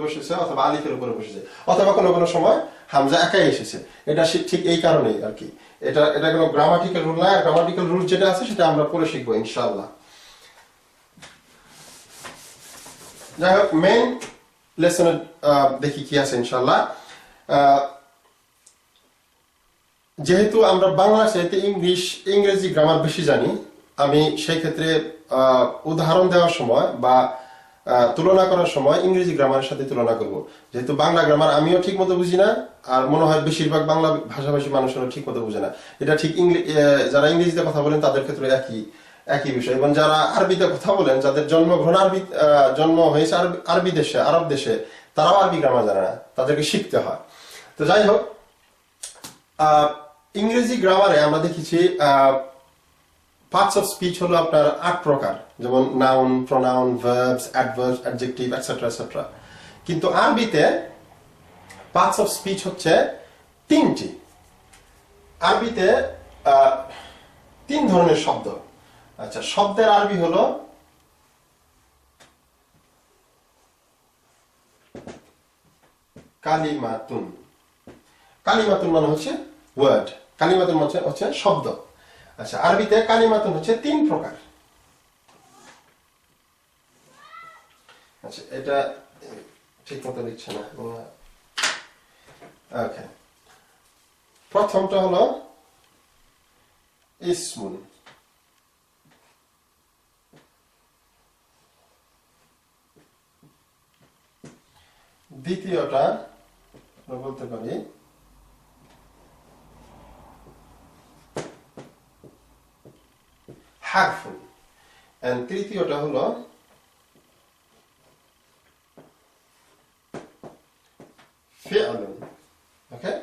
বসেছে অথবা আলিফের উপরে বসেছে অথবা কোনো কোনো সময় হামজা একাই এসেছে। এটা ঠিক এই কারণেই আর কি। এটা এটা কোনো গ্রামাটিক্যাল রুল না গ্রামাটিক্যাল রুল যেটা আছে সেটা আমরা যাই হোক মেইন লেসনে দেখি কি আছে ইনশাআল্লাহ। আহ, যেহেতু আমরা বাংলা সাহিত্যে ইংলিশ ইংরেজি গ্রামার বেশি জানি আমি সেই ক্ষেত্রে উদাহরণ দেওয়ার সময় বা তুলনা করার সময় ইংরেজি গ্রামারের সাথে তুলনা করব। যেহেতু বাংলা গ্রামার আমিও ঠিক মতো বুঝি না আর মনে হয় বেশিরভাগ বাংলা ভাষাভাষী মানুষেরও ঠিক মতো বুঝে না। এটা ঠিক যারা ইংরেজিতে কথা বলেন তাদের ক্ষেত্রে একই একই বিষয়। এবং যারা আরবিতে কথা বলেন যাদের জন্ম জন্মগ্রহণ আরবি আহ, জন্ম হয়েছে আরবি দেশে আরব দেশে তারাও আরবি গ্রামার জানে না। তাদেরকে শিখতে হয়। তো যাই হোক আহ, ইংরেজি গ্রামারে আমরা দেখেছি পার্টস অফ স্পিচ হলো আপনার আট প্রকার, যেমন noun pronoun verbs adverb adjective etcetera etcetera কিন্তু আরবিতে পার্টস অফ স্পিচ হচ্ছে তিনটি। আরবিতে তিন ধরনের শব্দ। আচ্ছা শব্দের আরবি হলো কালিমাতুন। কালিমাতুন মানে হচ্ছে ওয়ার্ড কালিমাতুন মানে হচ্ছে শব্দ। আচ্ছা আরবিতে কালিমাতুন হচ্ছে তিন প্রকার। আচ্ছা এটা ঠিক মতো লিখছে না প্রথমটা হলো ইসমুন। দ্বিতীয়টা বলতে পারি হারফুন এন্ড তৃতীয়টা হলো, ফিআলুন, ওকে?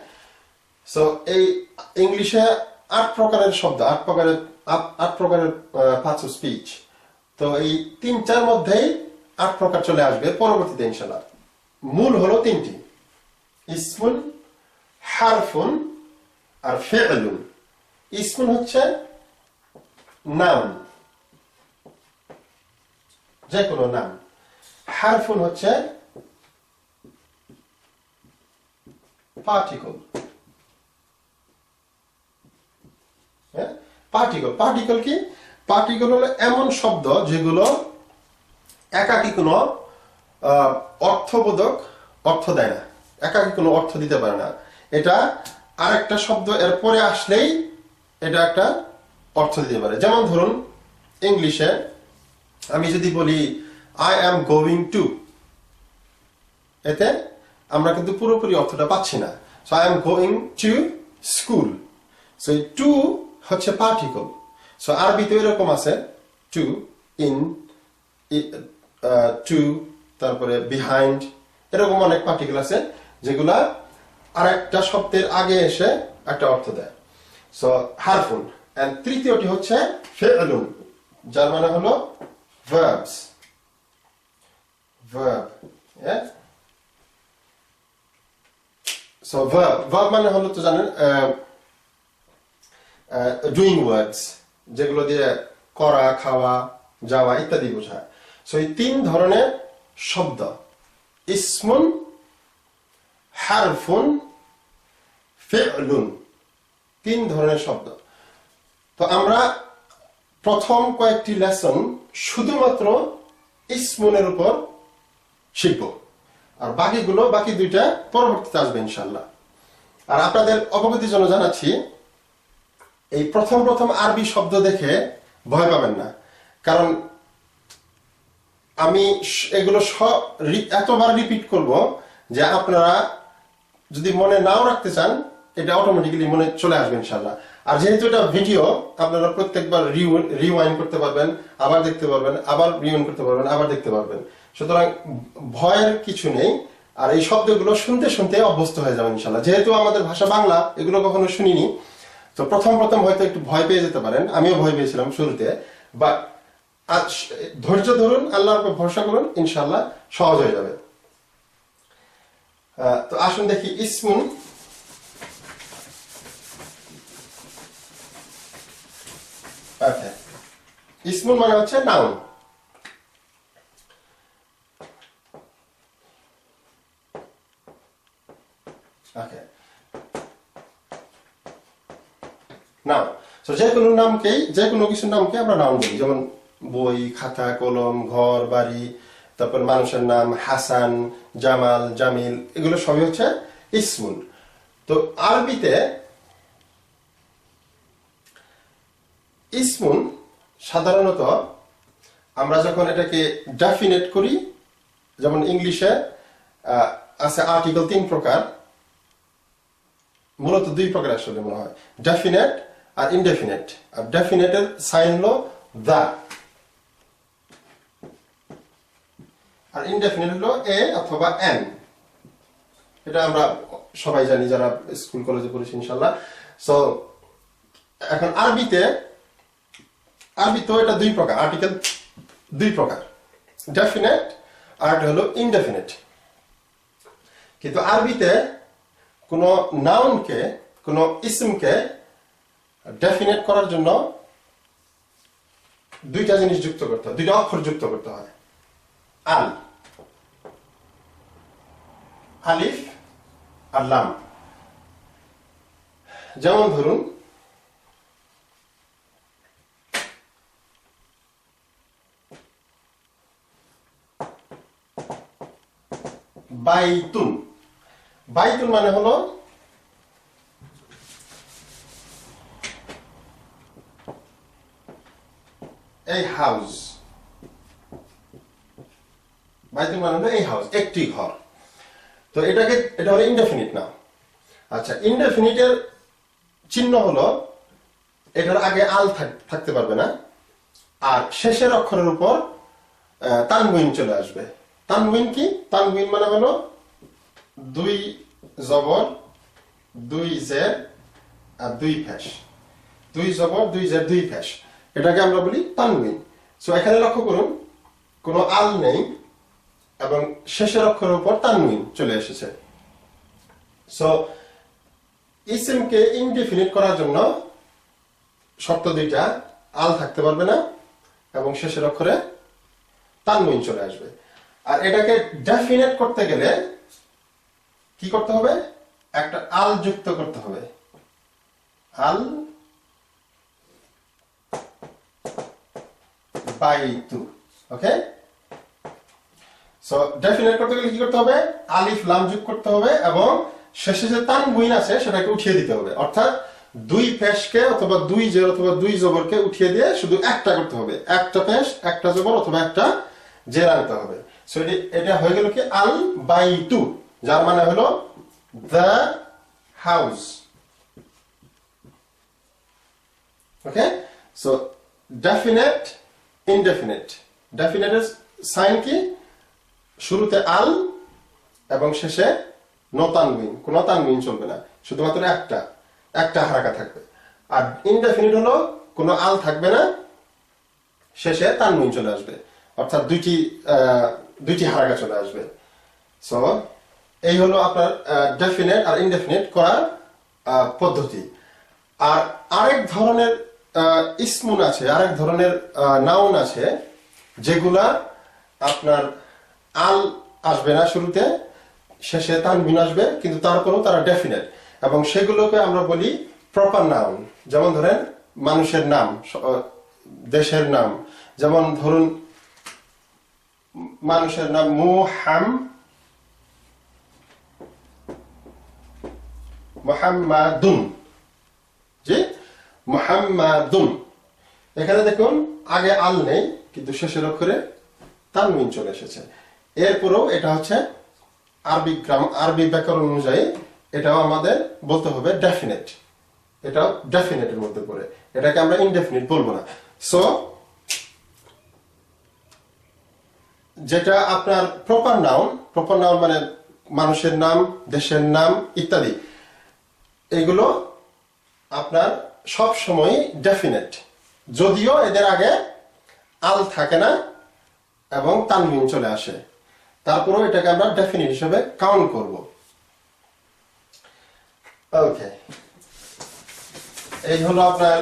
সো এই ইংলিশে আট প্রকারের শব্দ, আট প্রকারের, আট- প্রকারের অফ স্পিচ তো এই তিনটার মধ্যেই আট প্রকার চলে আসবে পরবর্তীতে ইনশাল্লাহ মূল হলো তিনটি। ইসমুন, হারফুন আর ফেলুন ইসমুন হচ্ছে নাম যে কোনো নাম হারফুন হচ্ছে পার্টিকল। পার্টিকল। পার্টিকল কি? পার্টিকল হলো এমন শব্দ যেগুলো একাকি কোনো অর্থবোধক অর্থ দেয় না। একাকি কোনো অর্থ দিতে পারে না। এটা আরেকটা শব্দ এরপরে আসলেই এটা একটা অর্থ দিতে পারে। যেমন ধরুন ইংলিশে আমি যদি বলি আই অ্যাম গোয়িং টু এতে আমরা কিন্তু পুরোপুরি অর্থটা পাচ্ছি না। So I am going to school so to হচ্ছে পার্টিকল সো আরবিতে এরকম আছে টু ইন টু তারপরে বিহাইন্ড এরকম অনেক পার্টিকেল আছে, যেগুলা আরেকটা শব্দের আগে এসে একটা অর্থ দেয়। সো এন্ড তৃতীয়টি হচ্ছে ফেলুন যার মানে হলো verbs. Verb মানে হলো তো জানেন ডুইং ওয়ার্ডস যেগুলো দিয়ে করা, খাওয়া, যাওয়া ইত্যাদি বোঝায়। সো এই তিন ধরনের শব্দ, ইসমুন, হারফুন, ফেলুন, তিন ধরনের শব্দ। তো আমরা প্রথম কয়েকটি লেসন শুধুমাত্র ইসমুনের উপর শিখব। আর বাকিগুলো, বাকি দুইটা পরবর্তীতে আসবে ইনশাল্লাহ আর আপনাদের অবগতির জন্য জানাচ্ছি, এই প্রথম প্রথম আরবি শব্দ দেখে ভয় পাবেন না। কারণ আমি এগুলো সব এতবার রিপিট করব যে আপনারা যদি মনে নাও রাখতে চান, এটা অটোমেটিক্যালি মনে চলে আসবে ইনশাল্লাহ আর যেহেতু এটা ভিডিও আপনারা প্রত্যেকবার রিওয়াইন করতে পারবেন, আবার দেখতে পারবেন, আবার রিওয়াইন করতে পারবেন, আবার দেখতে পারবেন। সুতরাং ভয়ের কিছু নেই, আর এই শব্দগুলো শুনতে শুনতে অভ্যস্ত হয়ে যাবেন ইনশাল্লাহ যেহেতু আমাদের ভাষা বাংলা, এগুলো কখনো শুনিনি, তো প্রথম প্রথম হয়তো একটু ভয় পেয়ে যেতে পারেন। আমিও ভয় পেয়েছিলাম শুরুতে। বাট ধৈর্য ধরুন, আল্লাহর উপর ভরসা করুন ইনশাল্লাহ সহজ হয়ে যাবে। তো আসুন দেখি, ইসমুন আচ্ছা ইসমুন মানে হচ্ছে নাউন তো যে কোনো যে কোনো নামকে আমরা নাম বলি। যেমন বই, খাতা, কলম, ঘর, বাড়ি, তারপর মানুষের নাম, হাসান, জামাল, জামিল, এগুলো সবই হচ্ছে ইসমুল। তো আরবিতে ইসমুন সাধারণত আমরা যখন এটাকে ডেফিনেট করি, যেমন ইংলিশে আছে আর্টিকেল তিন প্রকার, মূলত দুই প্রকার আসলে মনে হয় ডেফিনেট আর ইনডেফিনেট আর ডেফিনেটের সাইন হলো দা আর ইনডেফিনেট হলো এ অথবা এন এটা আমরা সবাই জানি যারা স্কুল কলেজে পড়েছি ইনশাল্লাহ সো এখন আরবিতে আরবিতেও এটা দুই প্রকার আর্টিকেল দুই প্রকার ডেফিনেট আর একটা হলো ইনডেফিনেট কিন্তু আরবিতে কোন নাউনকে কোন ইসমকে ডেফিনেট করার জন্য দুইটা জিনিস যুক্ত করতে হয়, দুইটা অক্ষর যুক্ত করতে হয়। আল, আলিফ আর লাম। যেমন ধরুন বাইতুন বাইতুন মানে হলো এই হাউস। বাইতুন মানে হলো এই হাউস একটি ঘর। তো এটাকে এটা হলো ইনডেফিনিট না আচ্ছা ইনডেফিনিটের চিহ্ন হলো এটার আগে আল থাক- থাকতে পারবে না আর শেষের অক্ষরের উপর আহ, তানউইন চলে আসবে। তানউইন কি? তানউইন মানে হলো দুই জবর, দুই জের আর দুই ফ্যাস। দুই জবর, দুই জের, দুই ফ্যাস। এটাকে আমরা বলি তানউইন সো এখানে লক্ষ্য করুন, কোনো আল নেই এবং শেষের অক্ষরের উপর তানউইন চলে এসেছে। সো ইসিমকে ইনডিফিনিট করার জন্য শর্ত দুইটা, আল থাকতে পারবে না এবং শেষের অক্ষরে তানউইন চলে আসবে। আর এটাকে ডেফিনেট করতে গেলে কি করতে হবে? একটা আল যুক্ত করতে হবে। আল বাইতু ওকে সো ডেফিনেট করতে গেলে কি করতে হবে? আলিফ লাম যোগ করতে হবে এবং শেষে যে তানউইন আছে, সেটাকে উঠিয়ে দিতে হবে। অর্থাৎ দুই পেশকে অথবা দুই জের অথবা দুই জবরকে উঠিয়ে দিয়ে শুধু একটা করতে হবে। একটা পেশ একটা জবর অথবা একটা জের আনতে হবে। এটি হয়ে গেল কি? আল বাইতু যার মানে হলো the house okay so definite indefinite ডেফিনেটের sign কি? শুরুতে আল এবং শেষে নো তানবিন কোন তানবিন চলবে না। শুধুমাত্র একটা। একটা হারাকা থাকবে। আর ইনডেফিনিট হলো কোনো আল থাকবে না। শেষে তানবিন চলে আসবে। অর্থাৎ দুইটি আহ, দুইটি হারাকা চলে আসবে। সো এই হলো আপনার ডেফিনেট আর ইনডেফিনেট করার পদ্ধতি। আর আরেক ধরনের ইসমুন আছে, আরেক ধরনের নাউন আছে, যেগুলা আপনার আল আসবে না শুরুতে, শেষে তানবিন আসবে, কিন্তু তারপরেও তারা ডেফিনেট এবং সেগুলোকে আমরা বলি প্রপার নাউন যেমন ধরেন, মানুষের নাম দেশের নাম। যেমন ধরুন মানুষের নাম মুহাম। মোহাম্মাদুন। জি? মোহাম্মাদুন। এখানে দেখুন, আগে আল নেই, কিন্তু শেষের অক্ষরে তানমিন চলে এসেছে। এরপরেও এটা হচ্ছে আরবি গ্রাম, আরবি ব্যাকরণ অনুযায়ী এটাও আমাদের বলতে হবে ডেফিনেট এটাও ডেফিনেটের মধ্যে পড়ে। এটাকে আমরা ইনডেফিনিট বলব না। সো যেটা আপনার প্রপার নাউন প্রপার নাউন মানে মানুষের নাম, দেশের নাম ইত্যাদি। এগুলো আপনার সব সময় ডেফিনেট যদিও এদের আগে আল থাকে না এবং তানবিন চলে আসে। তারপরেও এটাকে আমরা ডেফিনিট হিসেবে কাউন্ট করব। ওকে এই হলো আপনার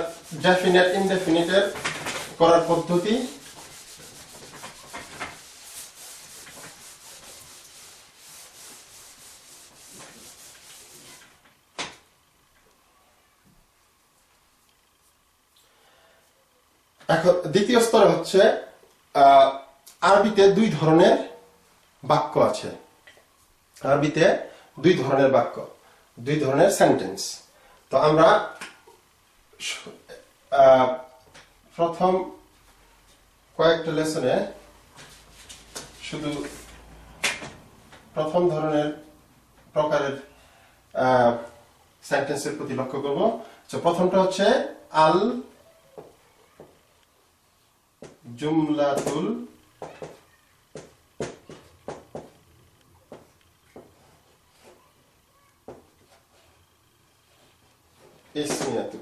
ডেফিনেট ইনডেফিনিটের করার পদ্ধতি। এখন দ্বিতীয় স্তরে হচ্ছে আরবিতে দুই ধরনের বাক্য আছে। আরবিতে দুই ধরনের বাক্য, দুই ধরনের সেন্টেন্স তো আমরা প্রথম কয়েকটা লেসনে শুধু প্রথম ধরনের প্রকারের সেন্টেন্সের প্রতি লক্ষ্য করব। তো প্রথমটা হচ্ছে আল জুমলাতুল ইসমিয়াতু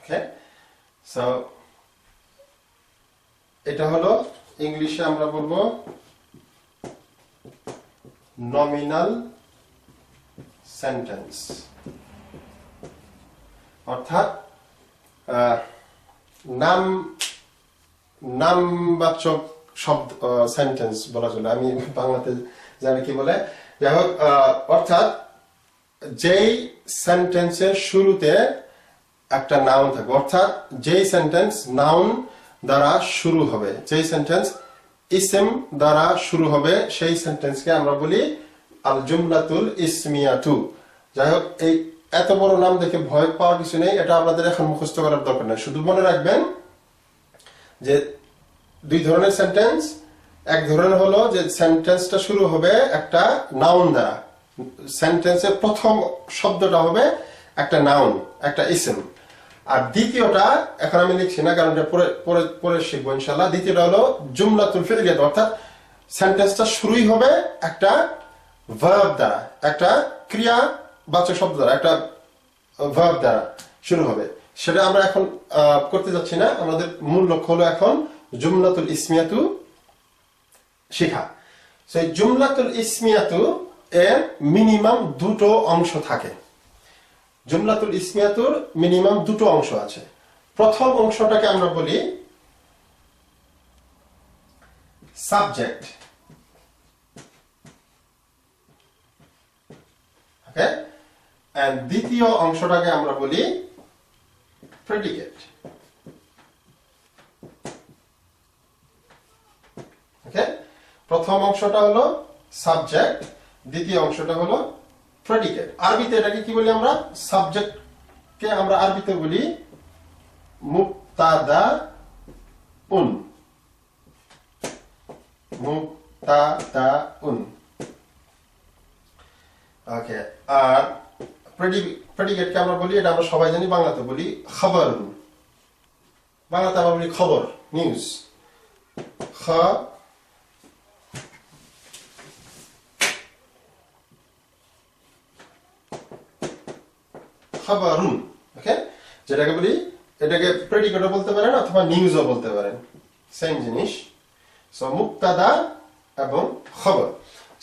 ওকে সো এটা হলো ইংলিশে আমরা বলব নমিনাল সেন্টেন্স অর্থাৎ নাম, নামবাচক শব্দ সেন্টেন্স বলা চলে। আমি বাংলাতে জানি কি বলে। যাই হোক অর্থাৎ, যেই সেন্টেন্সের শুরুতে একটা নাউন থাকবে অর্থাৎ যেই সেন্টেন্স নাউন দ্বারা শুরু হবে, যেই সেন্টেন্স ইসেম দ্বারা শুরু হবে, সেই সেন্টেন্সকে আমরা বলি আল জুমলাতুল ইসমিয়াতু যাই হোক, এই এত বড় নাম দেখে ভয় পাওয়ার কিছু নেই, এটা আপনাদের এখন মুখস্থ করার দরকার নেই। শুধু মনে রাখবেন যে দুই ধরনের সেন্টেন্স এক ধরনের হলো যে সেন্টেন্সটা শুরু হবে একটা নাউন দ্বারা। সেন্টেন্সের প্রথম শব্দটা হবে একটা নাউন একটা ইসেম আর দ্বিতীয়টা, এখন আমি লিখছি না, কারণ এটা পরে পরে পরে শিখব ইনশাল্লাহ দ্বিতীয়টা হলো জুমলাতুল ফিলিয়াত, অর্থাৎ সেন্টেন্সটা শুরুই হবে একটা ভার্ব দ্বারা, একটা ক্রিয়া বাচক শব্দ দ্বারা, একটা ভার্ব দ্বারা শুরু হবে। সেটা আমরা এখন করতে যাচ্ছি না। আমাদের মূল লক্ষ্য হলো এখন জুমলাতুল ইসমিয়াতু শেখা। সেই জুমলাতুল ইসমিয়াতু এর মিনিমাম দুটো অংশ থাকে। জুমলাতুল ইসমিয়াতুর মিনিমাম দুটো অংশ আছে। প্রথম অংশটাকে আমরা বলি সাবজেক্ট ওকে এন্ড দ্বিতীয় অংশটাকে আমরা বলি প্রেডিকেট ওকে প্রথম অংশটা হলো সাবজেক্ট দ্বিতীয় অংশটা হলো প্রেডিকেট আরবিতে এটাকে কি বলি আমরা? সাবজেক্ট কে আমরা আরবিতে বলি মুক্তাদা উন মুক্তাদা উন ওকে আর প্রেডিকেটকে আমরা বলি? এটা আমরা সবাই জানি, বাংলাতে বলি খবর। বাংলাতে আমরা বলি খবর নিউজ খ যেটাকে বলি, এটাকে প্রেডিকেটও বলতে পারেন অথবা নিউজও বলতে পারেন। সেম জিনিস। সো মুক্তাদা এবং খবর।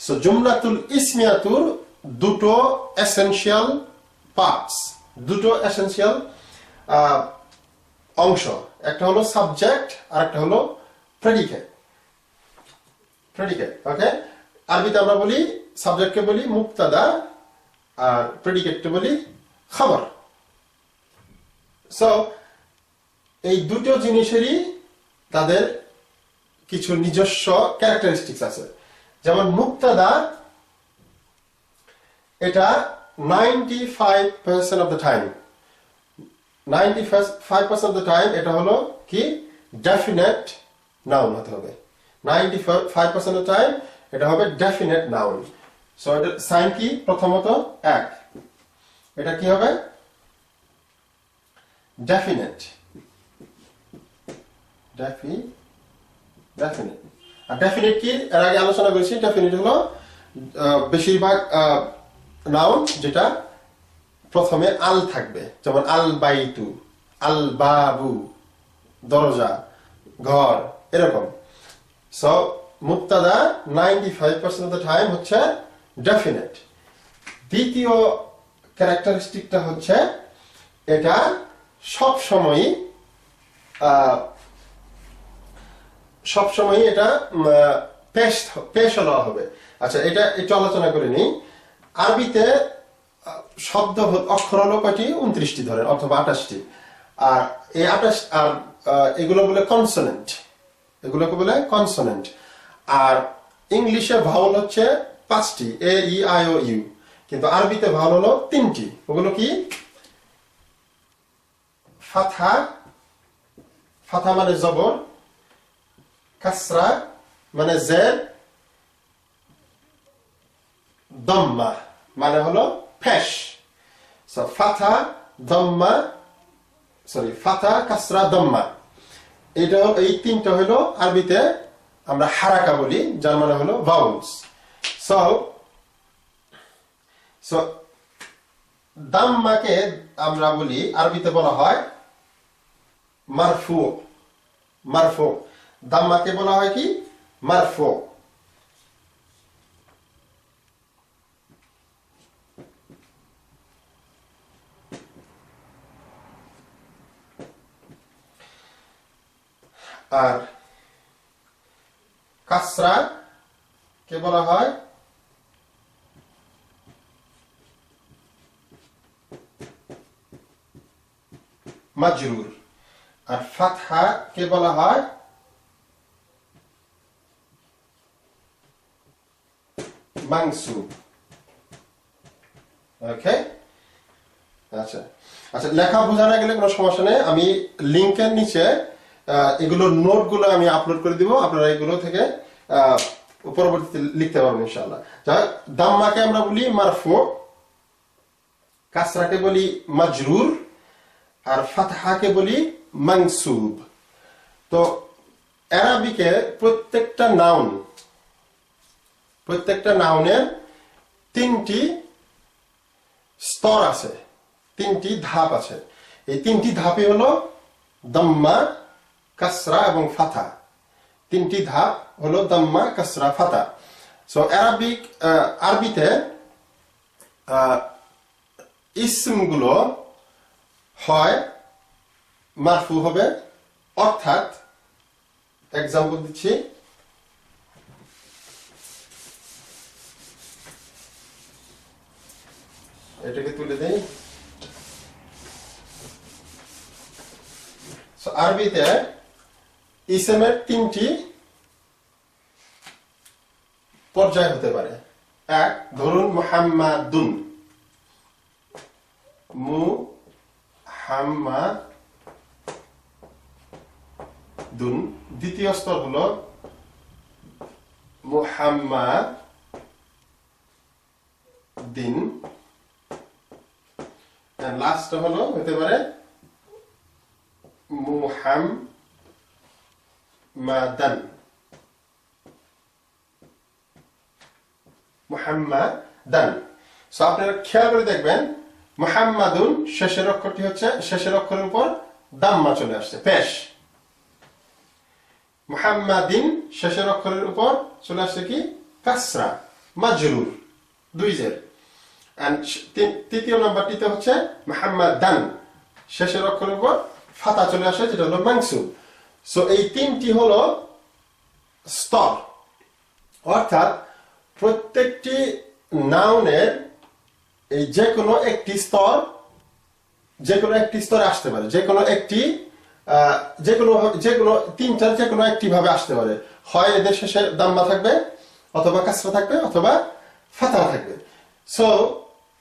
সো জুমলাতুল ইসমিয়াতুর দুটো এসেনশিয়াল পার্টস দুটো এসেনশিয়াল অংশ। একটা হলো সাবজেক্ট আর একটা হলো প্রেডিকেট প্রেডিকেট ওকে আরবিতে আমরা বলি সাবজেক্টকে বলি মুক্তাদা, আর প্রেডিকেটকে বলি খবর। সো এই দুটো জিনিসেরই তাদের কিছু নিজস্ব ক্যারেক্টারিস্টিক্স আছে। যেমন মুক্তাদা, এটা ninety five percent of the time ninety five percent of the time এটা হলো কি? ডেফিনেট নাউন হতে হবে। Ninety five percent of time এটা হবে ডেফিনেট নাউন সো এটা সাইন কি? প্রথমত এক। এটা কি হবে? ডেফিনেট ডেফি ডেফিনেট আর ডেফিনেট কি? এর আগে আলোচনা করেছি ডেফিনেট হলো বেশিরভাগ নাউন যেটা প্রথমে আল থাকবে, যেমন আল বাইতু, আল বাবু, দরজা, ঘর, এরকম। So মুক্তাদা ninety five percent of time হচ্ছে ডেফিনেট দ্বিতীয় ক্যারেক্টারিস্টিকটা হচ্ছে এটা সব সময়ই সব সময় এটা পেশ পেশ হওয়া হবে। আচ্ছা এটা একটু আলোচনা করে নিই। আরবিতে শব্দ অক্ষর হলো কয়টি? উনত্রিশটি ধরেন, অথবা আঠাশটি। আর এই আঠাশ, আর এগুলো বলে কনসোনেন্ট এগুলোকে বলে কনসোনেন্ট আর ইংলিশে ভাওয়াল হচ্ছে পাঁচটি এ ই আই ও ইউ কিন্তু আরবিতে ভাওয়াল হলো তিনটি। ওগুলো কি? ফাথা ফাথা মানে জবর, কাসরা মানে জের দম্মা মানে হলো ফ্যাশ সো ফাথা দম্মা সরি ফাথা কাসরা, দম্মা। এটা, এই তিনটা হলো আরবিতে আমরা হারাকা বলি, যার মানে হলো ভাউলস সো সো দাম্মাকে আমরা বলি, আরবিতে বলা হয় মারফু। মারফু। দাম্মাকে বলা হয় কি? মারফু। আর কাসরা কে বলা হয়? মাজরুর। আর ফাতহা, কে বলা হয়? মাংসুব ওকে আচ্ছা। আচ্ছা লেখা বোঝানো গেলে কোনো সমস্যা নেই। আমি লিঙ্কের নিচে এগুলোর নোটগুলো আমি আপলোড করে দিব, আপনারা এগুলো থেকে পরবর্তীতে লিখতে পারবেন ইনশাআল্লাহ। যা দাম্মাকে আমরা বলি মারফু, কাসরাকে বলি মাজরুর, আর ফাতহাকে বলি মানসুব। তো অ্যারাবিকে প্রত্যেকটা নাউন প্রত্যেকটা নাউনের তিনটি স্তর আছে, তিনটি ধাপ আছে। এই তিনটি ধাপই হলো দম্মা কাসরা এবং ফাথা তিনটি ধাপ হলো দম্মা, কাসরা, ফাতা। সো অ্যারাবিক আরবিতে ইসমগুলো হয়, মারফু হবে, অর্থাৎ এক্সাম্পল দিচ্ছি। এটাকে তুলে দেই। আরবিতে ইসেমের তিনটি পর্যায় হতে পারে। এক, ধরুন মুহাম্মাদুন। মু হাম্মা দুন দ্বিতীয় স্তর হল মুহাম্মা দিন লাস্ট হলো, হতে পারে মুহাম্মাদান মুহাম্মাদান সো আপনারা খেয়াল করে দেখবেন মুহাম্মাদুন শেষের অক্ষরটি হচ্ছে, শেষের অক্ষরের উপর দাম্মা চলে আসছে, পেশ। মুহাম্মাদিন শেষের অক্ষরের উপর চলে আসছে কি? কাসরা, মাজরুর, দুই জের। তৃতীয় নাম্বারটিতে হচ্ছে মুহাম্মাদান শেষের অক্ষরের উপর ফাতা চলে আসে, যেটা হলো মাংসুব সো এই তিনটি হলো স্তর। অর্থাৎ, প্রত্যেকটি নাউনের এই যে কোনো একটি স্তর, যে কোনো একটি স্তরে আসতে পারে। যে কোনো একটি যে কোনো যে কোনো তিনটার যে কোনো একটি ভাবে আসতে পারে। হয় এদের শেষে দাম্মা থাকবে, অথবা কাসরা থাকবে, অথবা ফাতা থাকবে। সো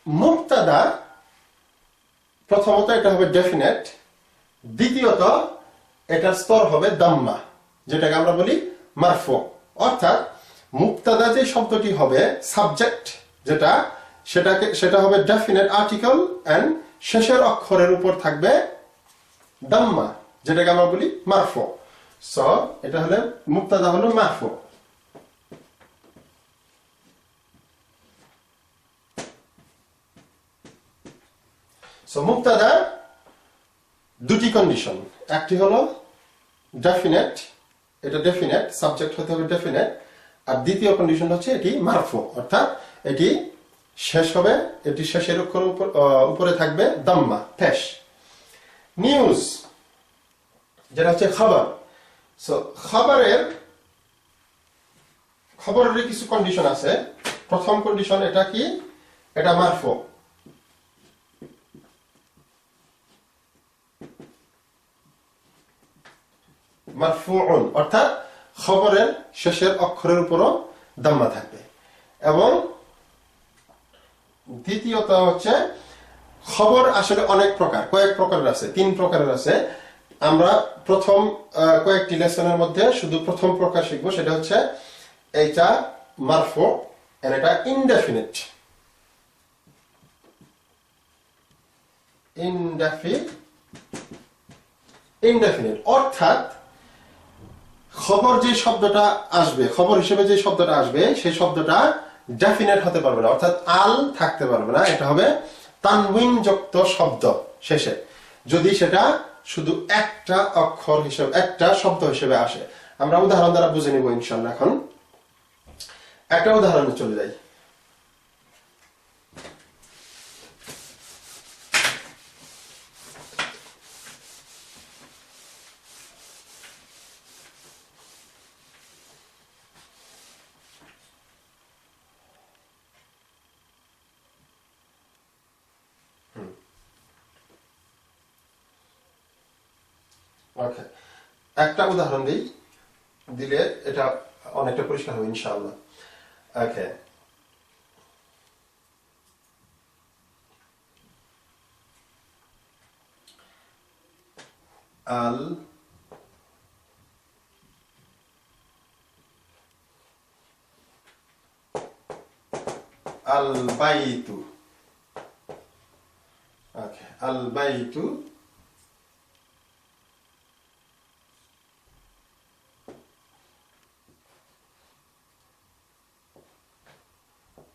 মুক্তাদা প্রথমত এটা হবে ডেফিনেট দ্বিতীয়ত এটার স্তর হবে দাম্মা, যেটাকে আমরা বলি মারফু। অর্থাৎ মুক্তাদা যে শব্দটি হবে সাবজেক্ট যেটা, সেটাকে, সেটা হবে ডেফিনেট আর্টিকেল অ্যান্ড শেষের অক্ষরের উপর থাকবে দাম্মা, যেটাকে আমরা বলি মারফু। সো এটা হলে, মুক্তাদা হলো মারফু। সো মুক্তাদা দুটি কন্ডিশন একটি হলো ডেফিনেট এটা ডেফিনেট সাবজেক্ট হতে হবে ডেফিনেট আর দ্বিতীয় কন্ডিশন হচ্ছে এটি মারফু, অর্থাৎ এটি শেষ হবে, এটি শেষের অক্ষর উপর থাকবে দাম্মা ফেশ নিউজ যেটা হচ্ছে খবর। সো খবরের খবরের কিছু কন্ডিশন আছে। প্রথম কন্ডিশন এটা কি? এটা মারফু। মারফুউন, অর্থাৎ খবরের শেষের অক্ষরের উপরও দাম্মা থাকবে। এবং দ্বিতীয়ত হচ্ছে, খবর আসলে অনেক প্রকার, কয়েক প্রকারের আছে, তিন প্রকারের আছে। আমরা প্রথম কয়েকটি লেসনের মধ্যে শুধু প্রথম প্রকার শিখব, সেটা হচ্ছে এইটা মারফো এটা ইনডেফিনিট ইনডেফি ইনডেফিনিট অর্থাৎ খবর যে শব্দটা আসবে, খবর হিসেবে যে শব্দটা আসবে, সেই শব্দটা ডেফিনেট হতে পারবে না। অর্থাৎ আল থাকতে পারবে না, এটা হবে তানবিন যুক্ত শব্দ শেষে। যদি সেটা শুধু একটা অক্ষর হিসেবে, একটা শব্দ হিসেবে আসে। আমরা উদাহরণ দ্বারা বুঝে নিব ইনশাল্লাহ এখন। একটা উদাহরণে চলে যাই। ওকে একটা উদাহরণ দিই। দিলে এটা অনেকটা পরিষ্কার হবে, ইনশাআল্লাহ। ওকে আল আল বাইতু। ওকে আল বাইতু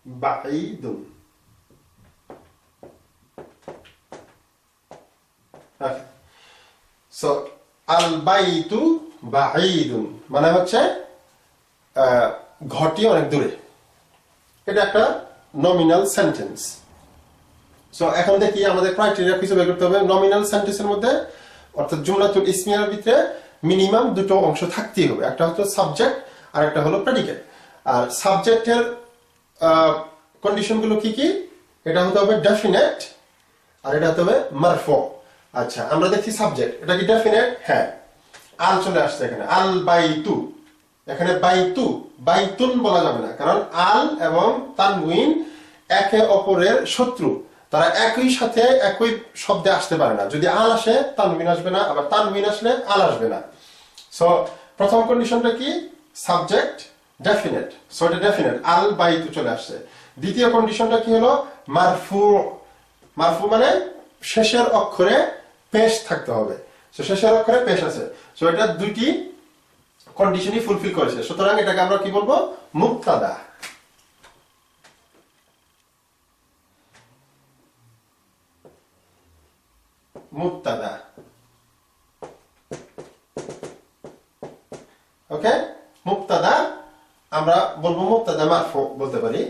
بعيد Okay. So, আল বাইতু বাঈদুন মানে হচ্ছে আহ, ঘরটি অনেক দূরে এটা একটা নমিনাল সেন্টেন্স সো এখন দেখি আমাদের ক্রাইটেরিয়া কিছু বের করতে হবে নমিনাল সেন্টেন্সের মধ্যে অর্থাৎ জুমলাতুল ইসমিয়ার ভিতরে মিনিমাম দুটো অংশ থাকতেই হবে একটা হচ্ছে সাবজেক্ট আর একটা হলো প্রেডিকেট আর সাবজেক্টের কন্ডিশনগুলো কি কি? এটা হতে হবে ডেফিনেট আর এটা হতে হবে মারফো। আচ্ছা আমরা দেখছি সাবজেক্ট এটা কি ডেফিনেট হ্যাঁ। আল চলে আসছে এখানে আল বাইতু এখানে বাইতু, বাইতুন বলা যাবে না, কারণ আল এবং তানউইন একে অপরের শত্রু। তারা একই সাথে একই শব্দে আসতে পারে না। যদি আল আসে, তানউইন আসবে না, আবার তানউইন আসলে আল আসবে না। সো প্রথম কন্ডিশনটা কি? সাবজেক্ট ডেফিনেট সো ডেফিনেট আল বাইতু চলে আসছে। দ্বিতীয় কন্ডিশনটা কি হলো? মারফু মারফু মানে শেষের অক্ষরে পেশ থাকতে হবে। শেষের অক্ষরে পেশ আছে। সো এটা দুইটি কন্ডিশনই ফুলফিল করেছে। সুতরাং এটাকে আমরা কি বলব? মুক্তাদা। মুক্তাদা। ওকে মুক্তাদা আমরা বলব মুক্তাদা মারফু বলতে পারি।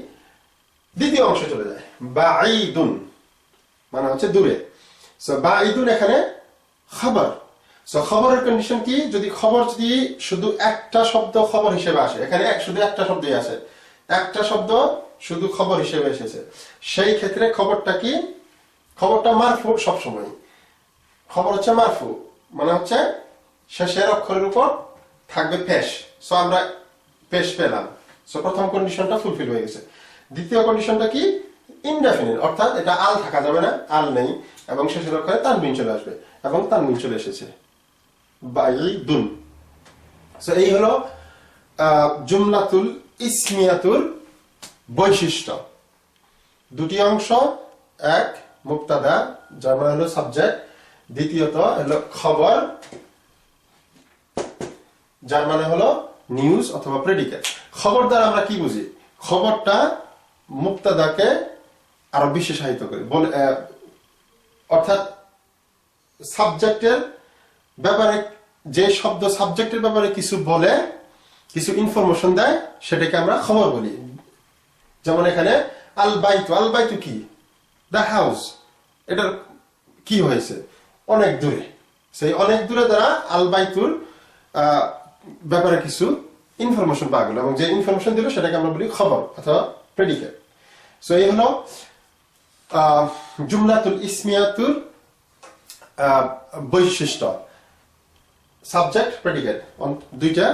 দ্বিতীয় অংশ চলে যায়। বাঈদুন মানে হচ্ছে দূরে। সো বাঈদুন এখানে খবর। সো খবরের কন্ডিশন কি? যদি খবর যদি শুধু একটা শব্দ খবর হিসেবে আসে, এখানে এক, শুধু একটা শব্দই আসে একটা শব্দ শুধু খবর হিসেবে এসেছে। সেই ক্ষেত্রে খবরটা কি? খবরটা মারফু সবসময়। খবর হচ্ছে মারফু মানে হচ্ছে শেষের অক্ষরের উপর থাকবে পেশ সো আমরা পেশ পেলাম। সো প্রথম কন্ডিশনটা ফুলফিল হয়ে গেছে। দ্বিতীয় কন্ডিশনটা কি? ইনডেফিনিট অর্থাৎ এটা আল থাকা যাবে না, আল নেই, এবং শেষের অক্ষরে তানবিন চলে আসবে, এবং তানবিন চলে এসেছে। বাইদুন সো এই হলো জুমলাতুল ইসমিয়াতুর বৈশিষ্ট্য। দুটি অংশ, এক মুক্তাদা যার মানে হলো সাবজেক্ট দ্বিতীয়ত হলো খবর, যার মানে হলো নিউজ অথবা প্রেডিকেট খবর দ্বারা আমরা কি বুঝি? খবরটা মুক্তাদাকে আরও বিশেষায়িত করে। বলে অর্থাৎ সাবজেক্টের ব্যাপারে, যে শব্দ সাবজেক্টের ব্যাপারে কিছু বলে, কিছু ইনফরমেশন দেয়, সেটাকে আমরা খবর বলি। যেমন এখানে, আল বাইতু। আল বাইতু কি? The house. এটার কি হয়েছে? অনেক দূরে। সেই অনেক দূরে দ্বারা আল বাইতুর ব্যাপারে কিছু ইনফরমেশন পাওয়া গেল এবং যে ইনফরমেশন দিল সেটাকে আমরা বলি খবর অথবা প্রেডিকেট সো এই হলো জুমলাতুল ইসমিয়াতুর বৈশিষ্ট্য। সাবজেক্ট প্রেডিকেট দুইটা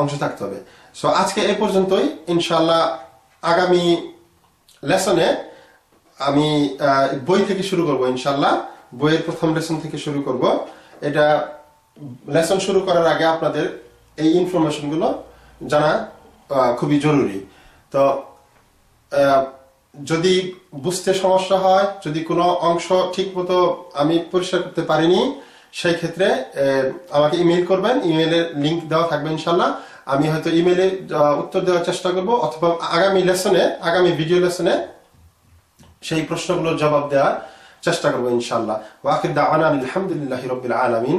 অংশ থাকতে হবে। সো আজকে এ পর্যন্তই। ইনশাল্লাহ আগামী লেসনে আমি বই থেকে শুরু করব ইনশাল্লাহ বইয়ের প্রথম লেসন থেকে শুরু করব। এটা লেসন শুরু করার আগে আপনাদের এই ইনফরমেশনগুলো জানা খুবই জরুরি। তো যদি বুঝতে সমস্যা হয়, যদি কোনো অংশ ঠিক মতো আমি পরিষ্কার করতে পারিনি, সেই ক্ষেত্রে আমাকে ইমেল করবেন। ইমেলের লিংক দেওয়া থাকবে ইনশাল্লাহ। আমি হয়তো ইমেলে উত্তর দেওয়ার চেষ্টা করব, অথবা আগামী লেসনে, আগামী ভিডিও লেসনে সেই প্রশ্নগুলোর জবাব দেওয়ার চেষ্টা করব ইনশাল্লাহ। ওয়াকিদ আলহামদুলিল্লাহি রবিল আলমিন।